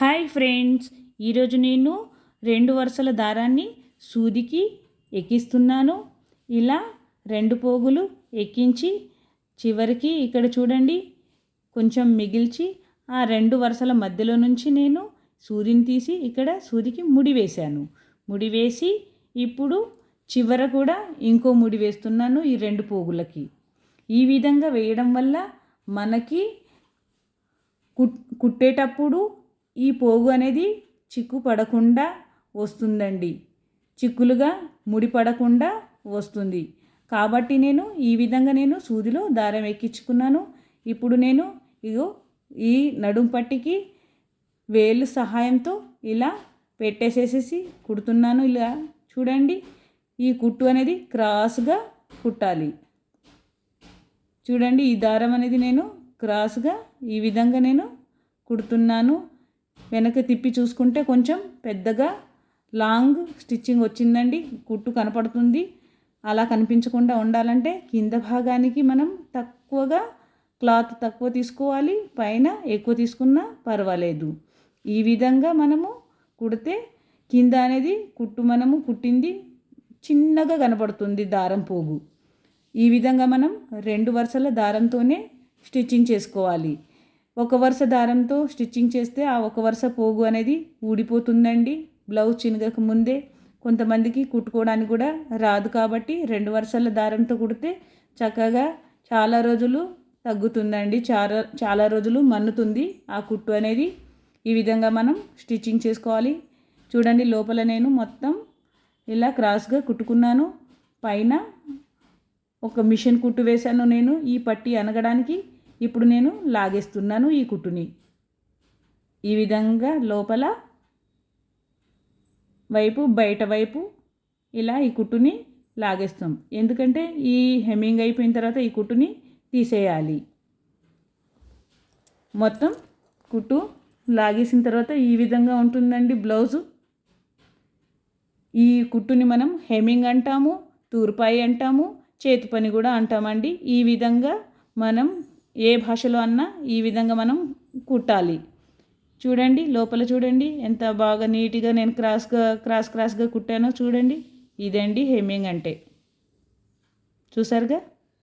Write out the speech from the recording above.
Hi friends ఈరోజు నేను రెండు వరుసల దారాన్ని సూదికి ఎక్కిస్తున్నాను. ఇలా రెండు పోగులు ఎక్కించి చివరికి ఇక్కడ చూడండి కొంచెం మిగిల్చి ఆ రెండు వరుసల మధ్యలో నుంచి నేను సూదిని తీసి ఇక్కడ సూదికి ముడి వేశాను. ముడి వేసి ఇప్పుడు చివర కూడా ఇంకో ముడి వేస్తున్నాను ఈ రెండు పోగులకి. ఈ విధంగా వేయడం వల్ల మనకి కుట్ కుట్టేటప్పుడు ఈ పోగు అనేది చిక్కు పడకుండా వస్తుందండి. చిక్కులుగా ముడి పడకుండా వస్తుంది. కాబట్టి నేను ఈ విధంగా నేను సూదిలో దారం ఎక్కించుకున్నాను. ఇప్పుడు నేను ఇగో ఈ నడుం పట్టికి వేలు సహాయంతో ఇలా పెట్టేసేసేసి కుడుతున్నాను. ఇలా చూడండి ఈ కుట్టు అనేది క్రాస్గా కుట్టాలి. చూడండి ఈ దారం అనేది నేను క్రాస్గా ఈ విధంగా నేను కుడుతున్నాను. వెనక తిప్పి చూసుకుంటే కొంచెం పెద్దగా లాంగ్ స్టిచ్చింగ్ వచ్చిందండి. కుట్టు కనపడుతుంది. అలా కనిపించకుండా ఉండాలంటే కింద భాగానికి మనం తక్కువగా క్లాత్ తక్కువ తీసుకోవాలి. పైన ఎక్కువ తీసుకున్నా పర్వాలేదు. ఈ విధంగా మనము కుడితే కింద అనేది కుట్టు మనము కుట్టింది. చిన్నగా కనపడుతుంది దారం పోగు. ఈ విధంగా మనం రెండు వరుసల దారంతోనే స్టిచ్చింగ్ చేసుకోవాలి. ఒక వరుస దారంతో స్టిచ్చింగ్ చేస్తే ఆ ఒక వరుస పోగు అనేది ఊడిపోతుందండి. బ్లౌజ్ చినగక ముందే కొంతమందికి కుట్టుకోవడానికి కూడా రాదు కాబట్టి రెండు వరుసల దారంతో కుడితే చక్కగా చాలా రోజులు తగ్గుతుందండి. చాలా చాలా రోజులు మన్నుతుంది ఆ కుట్టు అనేది. ఈ విధంగా మనం స్టిచ్చింగ్ చేసుకోవాలి. చూడండి లోపల నేను మొత్తం ఇలా క్రాస్గా కుట్టుకున్నాను. పైన ఒక మిషన్ కుట్టు వేశాను నేను. ఈ పట్టి అనగడానికి ఇప్పుడు నేను లాగేస్తున్నాను ఈ కుట్టుని. ఈ విధంగా లోపల వైపు బయట వైపు ఇలా ఈ కుట్టుని లాగేస్తాం. ఎందుకంటే ఈ హెమ్మింగ్ అయిపోయిన తర్వాత ఈ కుట్టుని తీసేయాలి. మొత్తం కుట్టు లాగేసిన తర్వాత ఈ విధంగా ఉంటుందండి బ్లౌజు. ఈ కుట్టుని మనం హెమ్మింగ్ అంటాము తూర్పాయి అంటాము చేతి పని కూడా అంటామండి. ఈ విధంగా మనం ఏ భాషలో అన్నా ఈ విధంగా మనం కుట్టాలి. చూడండి లోపల చూడండి ఎంత బాగా నీట్గా నేను క్రాస్గా క్రాస్ క్రాస్గా కుట్టానో చూడండి. ఇదండి హెమ్మింగ్ అంటే. చూసారుగా?